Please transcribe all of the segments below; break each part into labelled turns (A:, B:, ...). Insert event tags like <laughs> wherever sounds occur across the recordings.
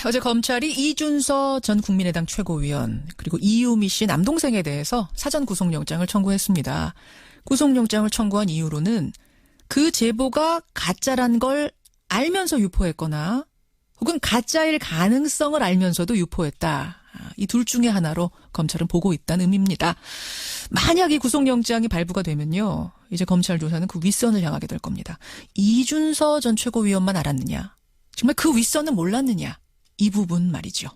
A: <laughs> 어제 검찰이 이준서 전 국민의당 최고위원 그리고 이유미 씨 남동생에 대해서 사전 구속영장을 청구했습니다. 구속영장을 청구한 이유로는 그 제보가 가짜란 걸 알면서 유포했거나 혹은 가짜일 가능성을 알면서도 유포했다. 이 둘 중에 하나로 검찰은 보고 있다는 의미입니다. 만약 이 구속영장이 발부가 되면요. 이제 검찰 조사는 그 윗선을 향하게 될 겁니다. 이준서 전 최고위원만 알았느냐? 정말 그 윗선은 몰랐느냐? 이 부분 말이죠.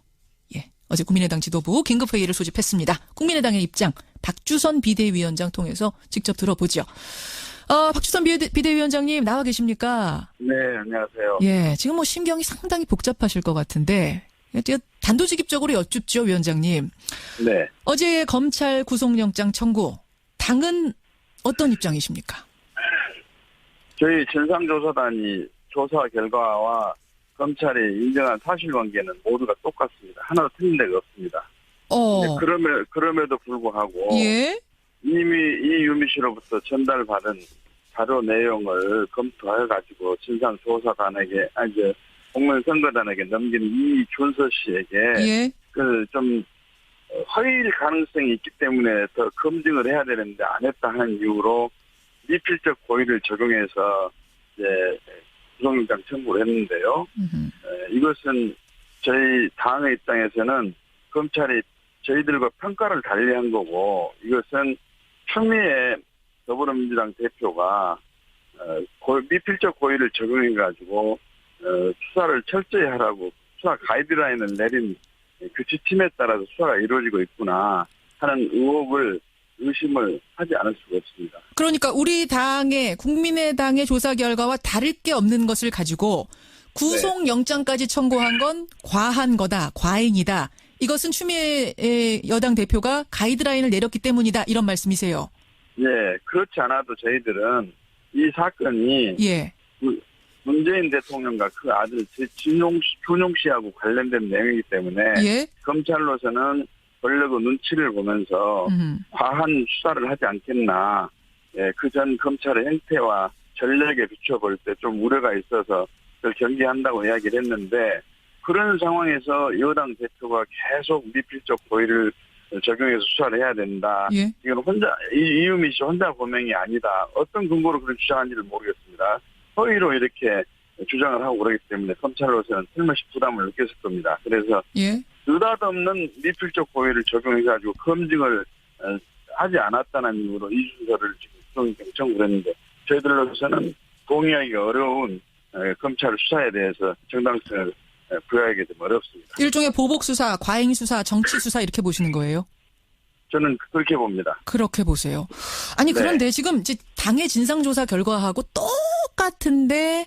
A: 예. 어제 국민의당 지도부 긴급회의를 소집했습니다. 국민의당의 입장, 박주선 비대위원장 통해서 직접 들어보죠. 어, 박주선 비대, 비대 위원장님 나와 계십니까?
B: 네, 안녕하세요.
A: 예, 지금 뭐 심경이 상당히 복잡하실 것 같은데 단도직입적으로 여쭙죠, 위원장님.
B: 네.
A: 어제 검찰 구속영장 청구, 당은 어떤 입장이십니까?
B: 저희 진상조사단이 조사 결과와 검찰이 인정한 사실관계는 모두가 똑같습니다. 하나도 틀린 데가 없습니다.
A: 어,
B: 네, 그럼에, 그럼에도 불구하고
A: 예,
B: 이미 이유미 씨로부터 전달받은 자료 내용을 검토해 가지고 진상 조사단에게, 아니, 이제 공무원선거단에게 넘긴 이준서 씨에게
A: 예,
B: 그좀 허위일 가능성이 있기 때문에 더 검증을 해야 되는데 안 했다 하는 이유로 미필적 고의를 적용해서 이제 구속영장 청구를 했는데요. 에, 이것은 저희 당의 입장에서는 검찰이 저희들과 평가를 달리한 거고 이것은 추미애 더불어민주당 대표가 어, 고- 미필적 고의를 적용해 가지고 어, 수사를 철저히 하라고 수사 가이드라인을 내린 그 지침에 따라서 수사가 이루어지고 있구나 하는 의혹을 의심을 하지 않을 수가 없습니다.
A: 그러니까 우리 당의 국민의당의 조사 결과와 다를 게 없는 것을 가지고 구속영장까지 청구한 건 과한 거다, 과잉이다. 이것은 추미애 여당 대표가 가이드라인을 내렸기 때문이다. 이런 말씀이세요.
B: 예, 그렇지 않아도 저희들은 이 사건이
A: 예.
B: 문재인 대통령과 그 아들 진용 씨, 준용 씨하고 관련된 내용이기 때문에
A: 예.
B: 검찰로서는 권력의 눈치를 보면서
A: 음.
B: 과한 수사를 하지 않겠나. 예, 그전 검찰의 행태와 전략에 비춰볼 때 좀 우려가 있어서 그걸 경계한다고 이야기를 했는데 그런 상황에서 여당 대표가 계속 미필적 고의를 적용해서 수사를 해야 된다.
A: 예.
B: 이건 혼자 이- 이유미 씨 혼자 고명이 아니다. 어떤 근거로 그런 주장한지를 모르겠습니다. 허위로 이렇게 주장을 하고 그러기 때문에 검찰로서는 틀림없이 부담을 느꼈을 겁니다. 그래서
A: 예.
B: 느닷없는 미필적 고의를 적용해가지고 검증을 어, 하지 않았다는 이유로 이준서를 지금 청구를 했는데 저희들로서는 동의하기가 어려운 어, 검찰 수사에 대해서 정당성을 어, 부여하기 좀 어렵습니다.
A: 일종의 보복 수사, 과잉 수사, 정치 수사 이렇게 보시는 거예요?
B: 저는 그렇게 봅니다.
A: 그렇게 보세요. 아니
B: 네.
A: 그런데 지금 이제 당의 진상조사 결과하고 똑같은데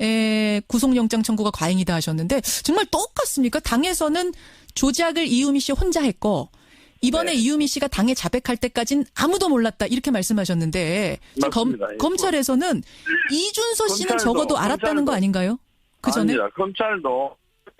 A: 에, 구속영장 청구가 과잉이다 하셨는데 정말 똑같습니까? 당에서는 조작을 이유미 씨 혼자 했고 이번에
B: 네.
A: 이유미 씨가 당에 자백할 때까진 아무도 몰랐다 이렇게 말씀하셨는데 검.
B: 예.
A: 검찰에서는 이준서 씨는
B: 검찰도,
A: 적어도 알았다는 거
B: 검찰도.
A: 아닌가요? 그 전에.
B: 검찰도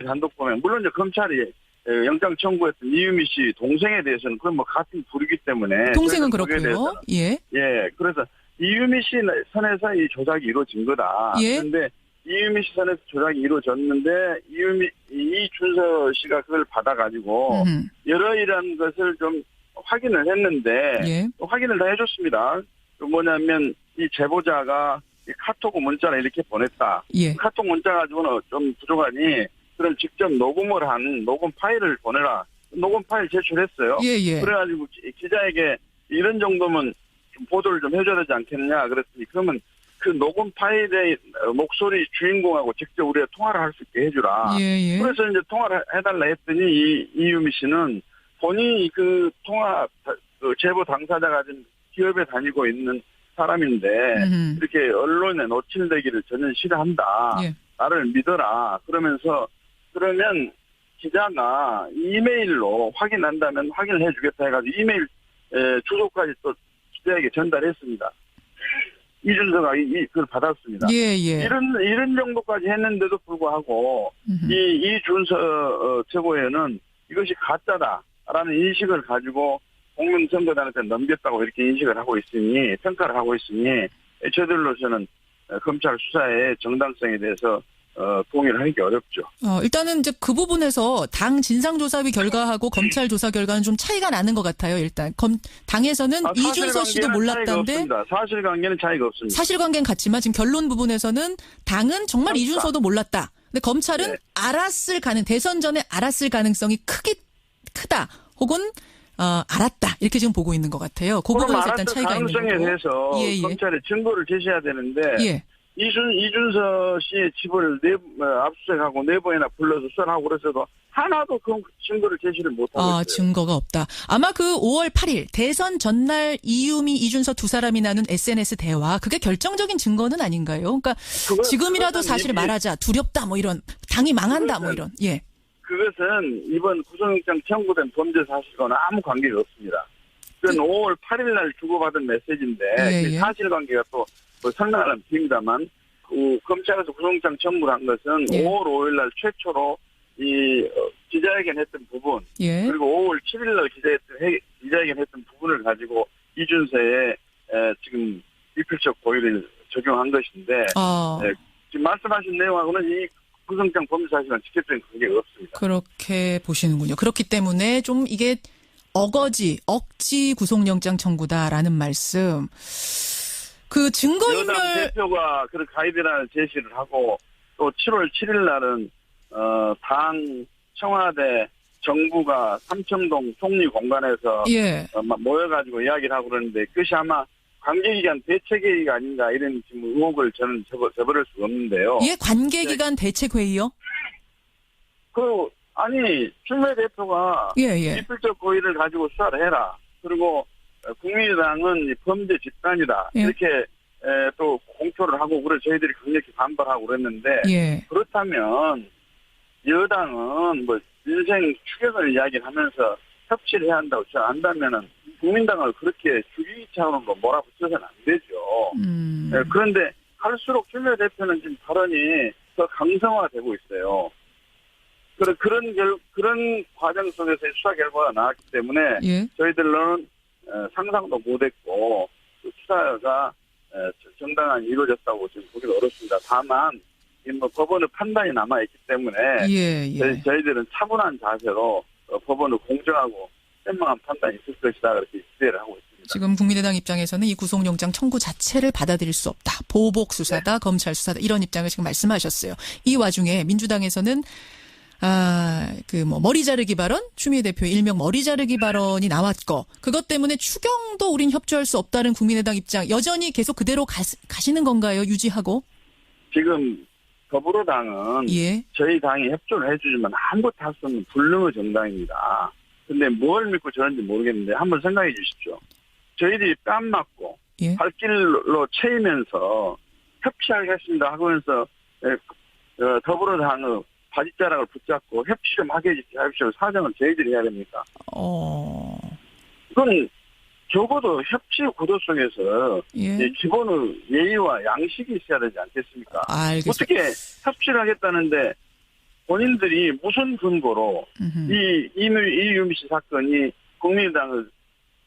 B: 단독 보면 물론 이제 검찰이 에, 영장 청구했던 이유미 씨 동생에 대해서는 그건 뭐 같은 부류기 때문에
A: 동생은 그렇고요. 예.
B: 예, 그래서 이유미 씨 선에서 이 조작이 이루어진 거다.
A: 예.
B: 그런데 이유미 씨 선에서 조작이 이루어졌는데 이유미 이준서 씨가 그걸 받아가지고
A: 음흠.
B: 여러 이런 것을 좀 확인을 했는데
A: 예.
B: 확인을 다 해줬습니다. 그 뭐냐면 이 제보자가 이 카톡 문자를 이렇게 보냈다.
A: 예.
B: 카톡 문자 가지고는 좀 부족하니 그럼 직접 녹음을 한 녹음 파일을 보내라. 녹음 파일 제출했어요.
A: 예, 예.
B: 그래가지고 기- 기자에게 이런 정도면 좀 보도를 좀 해줘야 되지 않겠냐 그랬더니 그러면 그 녹음 파일의 어, 목소리 주인공하고 직접 우리가 통화를 할 수 있게 해주라.
A: 예, 예.
B: 그래서 이제 통화를 해달라 했더니 이, 이유미 씨는 본인이 그 통화 그 제보 당사자가 지금 기업에 다니고 있는 사람인데
A: 음흠.
B: 이렇게 언론에 노출되기를 전혀 싫어한다.
A: 예.
B: 나를 믿어라. 그러면서 그러면 기자가 이메일로 확인한다면 확인을 해주겠다 해가지고 이메일 에, 주소까지 또 기자에게 전달했습니다. 이준서가 이, 이- 그걸 받았습니다.
A: 예, 예.
B: 이런 이런 정도까지 했는데도 불구하고
A: 음흠.
B: 이 이준서 어, 최고위원은 이것이 가짜다라는 인식을 가지고 공명선거단한테 넘겼다고 이렇게 인식을 하고 있으니 평가를 하고 있으니 저희들로서는 어, 검찰 수사의 정당성에 대해서 어, 동의를 하기 어렵죠.
A: 어, 일단은 이제 그 부분에서 당 진상조사위 결과하고 검찰 조사 결과는 좀 차이가 나는 것 같아요. 일단 검, 당에서는
B: 아,
A: 이준서 씨도
B: 없습니다. 사실관계는 차이가 없습니다.
A: 사실관계는 같지만 지금 결론 부분에서는 당은 정말
B: 없다.
A: 이준서도 몰랐다. 근데 검찰은
B: 네.
A: 알았을 가능 대선 전에 알았을 가능성이 크기 크다. 혹은 어, 알았다 이렇게 지금 보고 있는 것 같아요. 그 부분에서 일단 차이가 있는
B: 가능성에
A: 거고.
B: 대해서
A: 예, 예.
B: 검찰이 증거를 제시해야 되는데
A: 예.
B: 이준 이준서 씨의 집을 내 어, 압수수색하고 네 번이나 불러서 수사하고 그랬어도 하나도 그 증거를 제시를 못하고
A: 아,
B: 있어요.
A: 증거가 없다. 아마 그 5월 8일 대선 전날 이유미, 이준서 두 사람이 나눈 SNS 대화 그게 결정적인 증거는 아닌가요? 그러니까
B: 그건-
A: 지금이라도
B: 이미-
A: 말하자 두렵다 뭐 이런 당이 망한다 뭐
B: 그것은-
A: 이런 예.
B: 그것은 이번 구속영장 청구된 범죄 사실과는 아무 관계가 없습니다. 그건 5월 8일 날 주고받은 메시지인데
A: 예,
B: 그
A: 예.
B: 사실관계가 또 뭐 설명하면 비입니다만 그 검찰에서 구속영장 청구를 한 것은
A: 예.
B: 5월 5일 날 최초로 이 어, 기자회견 했던 부분
A: 예.
B: 그리고 5월 7일 날 기자회견 했던 부분을 가지고 이준서의 에, 지금 비필적 고의를 적용한 것인데
A: 아,
B: 네. 지금 말씀하신 내용하고는 이 구속영장 범죄 사실과는 직접적인 관계가 없습니다.
A: 그렇게 보시는군요. 그렇기 때문에 좀 이게 어거지, 억지 구속영장 청구다라는 말씀. 그 증거인멸
B: 대표가 그런 가이드라인을 제시를 하고 또 7월 7일 날은 어, 당 청와대 정부가 삼청동 총리 공간에서
A: 예.
B: 어, 막 모여가지고 이야기를 하고 그러는데 그것이 아마 관계기관 대책회의가 아닌가 이런 지금 의혹을 저는 접어, 접어를 수가 없는데요.
A: 예, 관계기관 대책회의요?
B: 그 아니 추미애 대표가
A: 예, 예.
B: 비필적 고의를 가지고 수사를 해라. 그리고 어, 국민의당은 이 범죄 집단이다.
A: 예.
B: 이렇게 에, 또 공표를 하고 그래 저희들이 강력히 반발하고 그랬는데
A: 예.
B: 그렇다면 여당은 뭐 인생 추격을 이야기하면서 협치를 해야 한다고 저한다면은 국민당을 그렇게 죽이기 차원으로 몰아붙여서는 안 되죠.
A: 음.
B: 예, 그런데 할수록 추미애 대표는 지금 발언이 더 강성화되고 있어요. 그런 그런 결 그런 과정 속에서 수사 결과가 나왔기 때문에
A: 예.
B: 저희들은 어, 상상도 못했고 그 수사가 어, 정당한 이루어졌다고 지금 보기가 어렵습니다. 다만 이뭐 법원의 판단이 남아 있기 때문에
A: 예, 예.
B: 저희, 저희들은 차분한 자세로 어, 법원을 공정하고 현명한 판단이 있을 것이다 그렇게 기대를 하고 있습니다.
A: 지금 국민의당 입장에서는 이 구속영장 청구 자체를 받아들일 수 없다. 보복 수사다,
B: 네.
A: 검찰 수사다 이런 입장을 지금 말씀하셨어요. 이 와중에 민주당에서는 아, 그 뭐 머리 자르기 발언, 추미애 대표의 일명 머리 자르기 발언이 나왔고 그것 때문에 추경도 우린 협조할 수 없다는 국민의당 입장 여전히 계속 그대로 가, 가시는 건가요? 유지하고?
B: 지금 더불어당은
A: 예.
B: 저희 당이 협조를 해주지만 아무것도 할 수 없는 불능의 정당입니다. 근데 뭘 믿고 저런지 모르겠는데 한번 생각해 주십시오. 저희들이 뺨 맞고
A: 예.
B: 발길로 채이면서 협치하겠습니다 하면서 에, 어, 더불어당의 바지자락을 붙잡고 협치 좀 하게 해주십시오. 사정은 저희들이 해야 됩니까?
A: 어.
B: 이건 적어도 협치 구도 속에서
A: 예.
B: 이 기본의 예의와 양식이 있어야 되지 않겠습니까?
A: 알겠습니다.
B: 어떻게 협치를 하겠다는데 본인들이 무슨 근거로
A: 음흠.
B: 이 이미 이유미 씨 사건이 국민의당의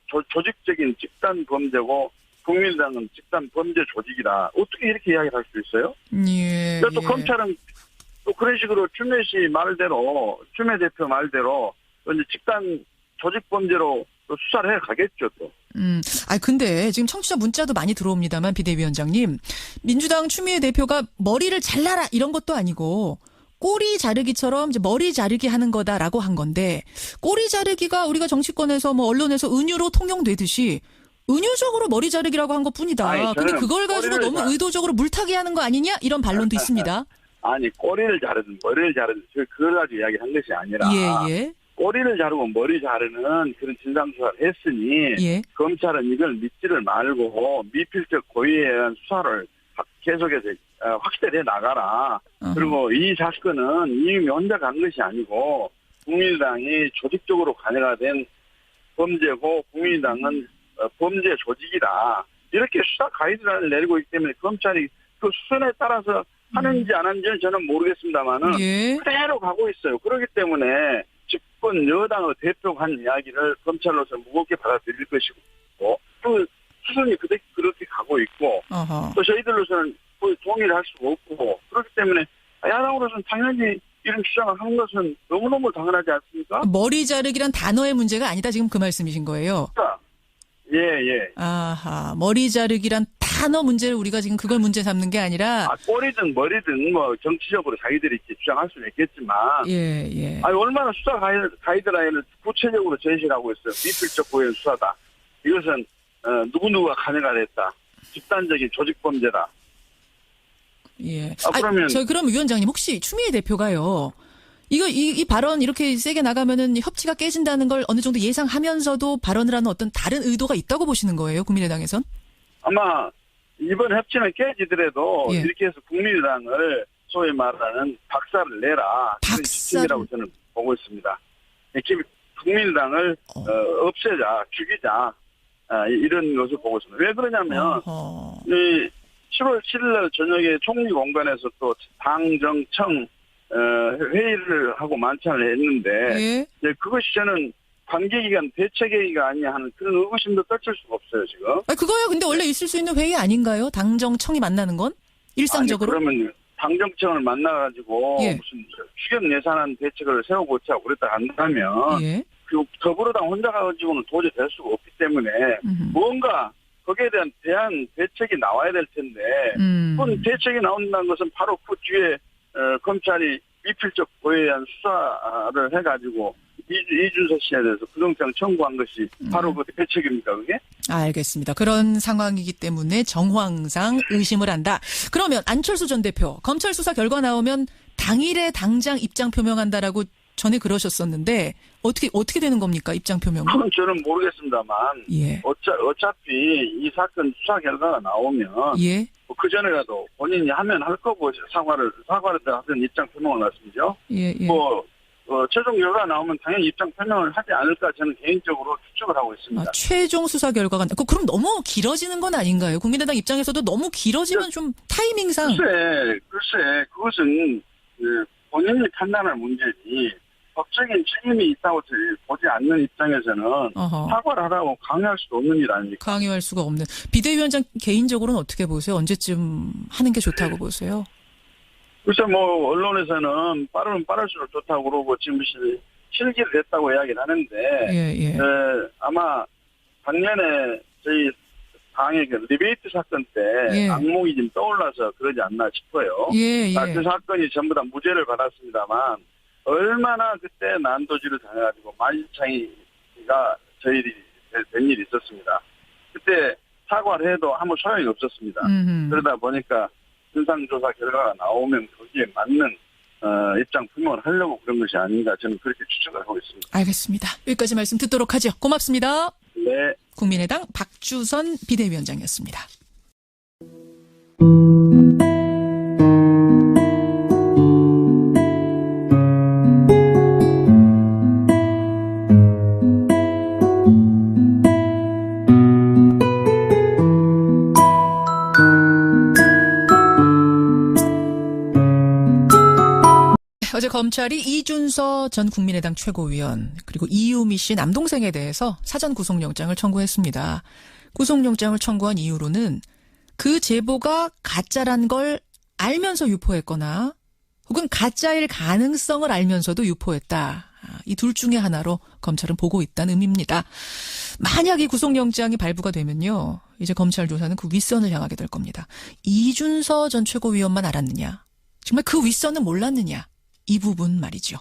B: 조, 조직적인 집단 범죄고 국민의당은 집단 범죄 조직이다. 어떻게 이렇게 이야기를 할 수 있어요?
A: 예.
B: 또
A: 예.
B: 검찰은 또 그런 식으로 추미애 씨 말대로 추미애 대표 말대로 또 이제 집단 조직 범죄로 또 수사를 해 가겠죠 또.
A: 음, 아 근데 지금 청취자 문자도 많이 들어옵니다만 비대위원장님 민주당 추미애 대표가 머리를 잘라라 이런 것도 아니고 꼬리 자르기처럼 이제 머리 자르기 하는 거다라고 한 건데 꼬리 자르기가 우리가 정치권에서 뭐 언론에서 은유로 통용되듯이 은유적으로 머리 자르기라고 한 것뿐이다.
B: 아니,
A: 근데 그걸 가지고 너무
B: 자-
A: 의도적으로 물타기 하는 거 아니냐 이런 반론도 있습니다. <laughs>
B: 아니 꼬리를 자르든 머리를 자르든 저 그걸 가지고 이야기한 것이 아니라
A: 예, 예,
B: 꼬리를 자르고 머리 자르는 그런 진상수사를 했으니
A: 예.
B: 검찰은 이걸 믿지를 말고 미필적 고의에 의한 수사를 계속해서 어, 확대해 나가라.
A: 어허.
B: 그리고 이 사건은 이미 혼자 간 것이 아니고 국민의당이 조직적으로 관여가 된 범죄고 국민의당은 어, 범죄 조직이다. 이렇게 수사 가이드라인을 내리고 있기 때문에 검찰이 그 수준에 따라서 하는지 안 하는지는 저는 모르겠습니다만은
A: 예.
B: 그대로 가고 있어요. 그렇기 때문에 집권 여당의 대표가 한 이야기를 검찰로서 무겁게 받아들일 것이고 또 수순이 그대, 그렇게 가고 있고
A: 어허.
B: 또 저희들로서는 거의 동의를 할 수가 없고 그렇기 때문에 야당으로서는 당연히 이런 주장을 하는 것은 너무너무 당연하지 않습니까?
A: 머리 자르기란 단어의 문제가 아니다. 지금 그 말씀이신 거예요.
B: 예, 예.
A: 아하, 머리 자르기란 단어 문제를 우리가 지금 그걸 문제 삼는 게 아니라
B: 아, 꼬리든 머리든 뭐 정치적으로 자기들이 주장할 수는 있겠지만
A: 예, 예.
B: 아니 얼마나 수사 가이드, 가이드라인을 구체적으로 제시를 하고 있어요. 미필적 고의 수사다. 이것은 어, 누구누구가 간여가 됐다. 집단적인 조직 범죄다.
A: 예.
B: 아, 그러면-
A: 저 그럼 위원장님 혹시 추미애 대표가요. 이거 이, 이 발언 이렇게 세게 나가면은 협치가 깨진다는 걸 어느 정도 예상하면서도 발언을 하는 어떤 다른 의도가 있다고 보시는 거예요, 국민의당에선?
B: 아마 이번 협치는 깨지더라도
A: 예.
B: 이렇게 해서 국민의당을 소위 말하는 박살을 내라. 지침이라고 저는 보고 있습니다. 국민의당을
A: 어.
B: 어, 없애자, 죽이자 아, 이- 이런 것을 보고 있습니다. 왜 그러냐면
A: 어허.
B: 이 7월 7일 저녁에 총리 공간에서 또 당정청 어, 회의를 하고 만찬을 했는데
A: 예.
B: 이제 그것이 저는 관계기관 대책회의가 아니냐 하는 그런 의구심도 떨칠 수가 없어요 지금.
A: 아, 그거야 근데 원래 있을 수 있는 회의 아닌가요? 당정청이 만나는 건? 일상적으로?
B: 아니, 그러면 당정청을 만나가지고
A: 예.
B: 무슨 추경 예산안 대책을 세워보자 그랬다 한다면
A: 예.
B: 그 더불어당 혼자 가지고는 도저히 될 수가 없기 때문에
A: 음흠.
B: 뭔가 거기에 대한 대안 대책이 나와야 될 텐데
A: 음.
B: 그건 대책이 나온다는 것은 바로 그 뒤에 어, 검찰이 미필적 고의에 대한 수사를 해가지고 이준서 씨에 대해서 구속장 청구한 것이 바로 그 대책입니까 그게?
A: 알겠습니다. 그런 상황이기 때문에 정황상 의심을 한다. 그러면 안철수 전 대표 검찰 수사 결과 나오면 당일에 당장 입장 표명한다라고 전에 그러셨었는데 어떻게 어떻게 되는 겁니까 입장 표명은?
B: 그건 저는 모르겠습니다만
A: 예.
B: 어차, 어차피 이 사건 수사 결과가 나오면
A: 예.
B: 그 전에라도 본인이 하면 할 거고 사과를 사과를 하든 입장 표명을 말씀이죠.
A: 예. 예.
B: 뭐 어, 최종 결과 나오면 당연히 입장 표명을 하지 않을까 저는 개인적으로 추측을 하고 있습니다.
A: 아, 최종 수사 결과가 나- 그- 그럼 너무 길어지는 건 아닌가요? 국민의당 입장에서도 너무 길어지면 좀 타이밍상
B: 글쎄, 글쎄 그것은 그 본인이 판단할 문제지 법적인 책임이 있다고 보지 않는 입장에서는
A: 어허.
B: 사과를 하라고 강요할 수도 없는 일 아닙니까?
A: 강요할 수가 없는 비대위원장 개인적으로는 어떻게 보세요? 언제쯤 하는 게 좋다고 보세요?
B: 글쎄 뭐 언론에서는 빠르면 빠를수록 좋다고 그러고 지금 실- 실기를 했다고 이야기를 하는데
A: 예, 예.
B: 에, 아마 작년에 저희 당의 그 리베이트 사건 때
A: 예.
B: 악몽이 좀 떠올라서 그러지 않나 싶어요.
A: 예,
B: 아,
A: 예.
B: 그 사건이 전부 다 무죄를 받았습니다만 얼마나 그때 난도질을 당해가지고 만신창이가 저희들이 된- 된 일이 있었습니다. 그때 사과를 해도 아무 소용이 없었습니다.
A: 음흠.
B: 그러다 보니까 진상조사 결과가 나오면 거기에 맞는 어, 입장 표명을 하려고 그런 것이 아닌가 저는 그렇게 추측을 하고 있습니다.
A: 알겠습니다. 여기까지 말씀 듣도록 하죠. 고맙습니다.
B: 네.
A: 국민의당 박주선 비대위원장이었습니다. 어제 검찰이 이준서 전 국민의당 최고위원 그리고 이유미 씨 남동생에 대해서 사전 구속영장을 청구했습니다. 구속영장을 청구한 이유로는 그 제보가 가짜란 걸 알면서 유포했거나 혹은 가짜일 가능성을 알면서도 유포했다. 이 둘 중에 하나로 검찰은 보고 있다는 의미입니다. 만약 이 구속영장이 발부가 되면요. 이제 검찰 조사는 그 윗선을 향하게 될 겁니다. 이준서 전 최고위원만 알았느냐? 정말 그 윗선은 몰랐느냐? 이 부분 말이죠.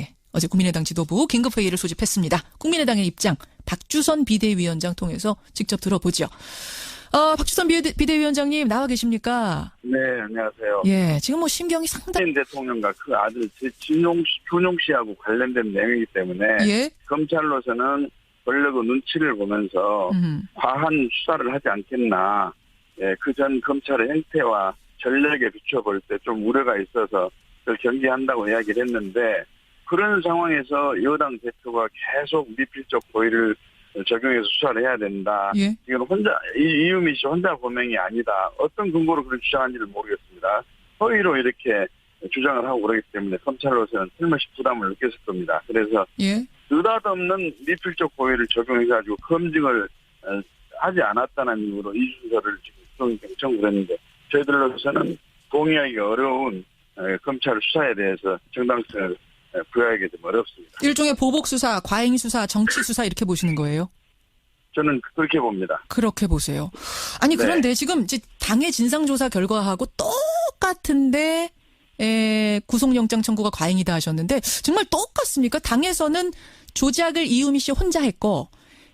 A: 예. 어제 국민의당 지도부 긴급회의를 소집했습니다. 국민의당의 입장, 박주선 비대위원장 통해서 직접 들어보죠. 어, 박주선 비대, 비대위원장님 나와 계십니까?
B: 네, 안녕하세요.
A: 예. 지금 뭐 심경이 상당히,
B: 문 대통령과 그 아들 진용 씨, 준용 씨하고 관련된 내용이기 때문에
A: 예.
B: 검찰로서는 권력의 눈치를 보면서
A: 음,
B: 과한 수사를 하지 않겠나. 예, 그 전 검찰의 행태와 전략에 비춰볼 때 좀 우려가 있어서 그걸 경계한다고 이야기를 했는데 그런 상황에서 여당 대표가 계속 미필적 고의를 적용해서 수사를 해야 된다.
A: 예.
B: 이건 혼자 이- 이유미 씨 혼자 고명이 아니다. 어떤 근거로 그런 주장한지를 모르겠습니다. 허위로 이렇게 주장을 하고 그러기 때문에 검찰로서는 틀림없이 부담을 느꼈을 겁니다. 그래서
A: 예.
B: 느닷없는 미필적 고의를 적용해가지고 검증을 어, 하지 않았다는 이유로 이준서를 지금 구속영장 청구를 했는데 저희들로서는 동의하기 어려운 검찰 수사에 대해서 정당성을 에, 부여하기 좀 어렵습니다.
A: 일종의 보복 수사, 과잉 수사, 정치 수사 이렇게 보시는 거예요?
B: 저는 그렇게 봅니다.
A: 그렇게 보세요. 아니
B: 네.
A: 그런데 지금 이제 당의 진상조사 결과하고 똑같은데 에, 구속영장 청구가 과잉이다 하셨는데 정말 똑같습니까? 당에서는 조작을 이유미 씨 혼자 했고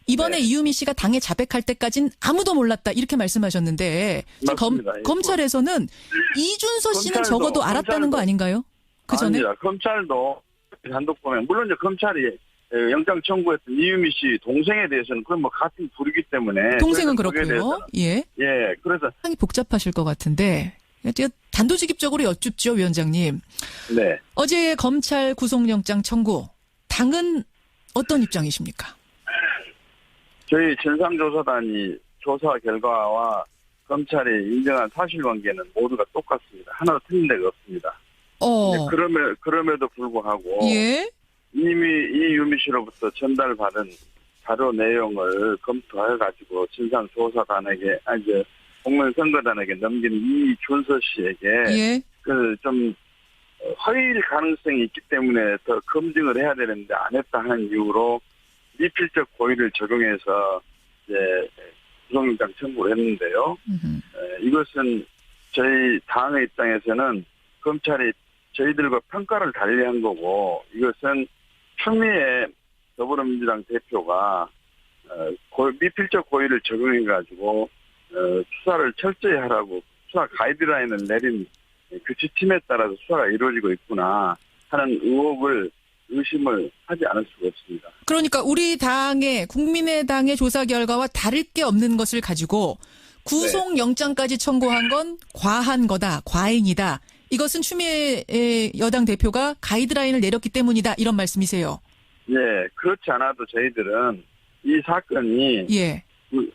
A: 이번에
B: 네.
A: 이유미 씨가 당에 자백할 때까진 아무도 몰랐다 이렇게 말씀하셨는데 검.
B: 예,
A: 검찰에서는 이준서 씨는
B: 검찰도-
A: 적어도 알았다는 거
B: 검찰도-
A: 아닌가요? 그 전에.
B: 검찰도 단독 보면 물론 이제 검찰이 에, 영장 청구했던 이유미 씨 동생에 대해서는 그건 뭐 같은 부류기 때문에
A: 동생은 그렇고요. 예.
B: 예, 그래서
A: 상당히 복잡하실 것 같은데 단도직입적으로 여쭙죠, 위원장님.
B: 네.
A: 어제 검찰 구속영장 청구 당은 어떤 입장이십니까?
B: 저희 진상조사단이 조사 결과와 검찰이 인정한 사실관계는 모두가 똑같습니다. 하나도 틀린 데가 없습니다.
A: 어,
B: 네, 그럼에, 그럼에도 불구하고
A: 예,
B: 이미 이유미 씨로부터 전달받은 자료 내용을 검토해 가지고 진상조사단에게 아니 이제 공무원선거단에게 넘긴 이준서 씨에게
A: 예,
B: 그좀 허위일 가능성이 있기 때문에 더 검증을 해야 되는데 안 했다 하는 이유로 미필적 고의를 적용해서 이제 구속영장 청구를 했는데요. 에, 이것은 저희 당의 입장에서는 검찰이 저희들과 평가를 달리한 거고 이것은 추미애 더불어민주당 대표가 어, 고- 미필적 고의를 적용해 가지고 어, 수사를 철저히 하라고 수사 가이드라인을 내린 그 지침에 따라서 수사가 이루어지고 있구나 하는 의혹을 의심을 하지 않을 수가 없습니다.
A: 그러니까 우리 당의 국민의당의 조사 결과와 다를 게 없는 것을 가지고 구속영장까지 청구한 건 과한 거다, 과잉이다. 이것은 추미애 에, 여당 대표가 가이드라인을 내렸기 때문이다. 이런 말씀이세요.
B: 예, 그렇지 않아도 저희들은 이 사건이
A: 예.
B: 문제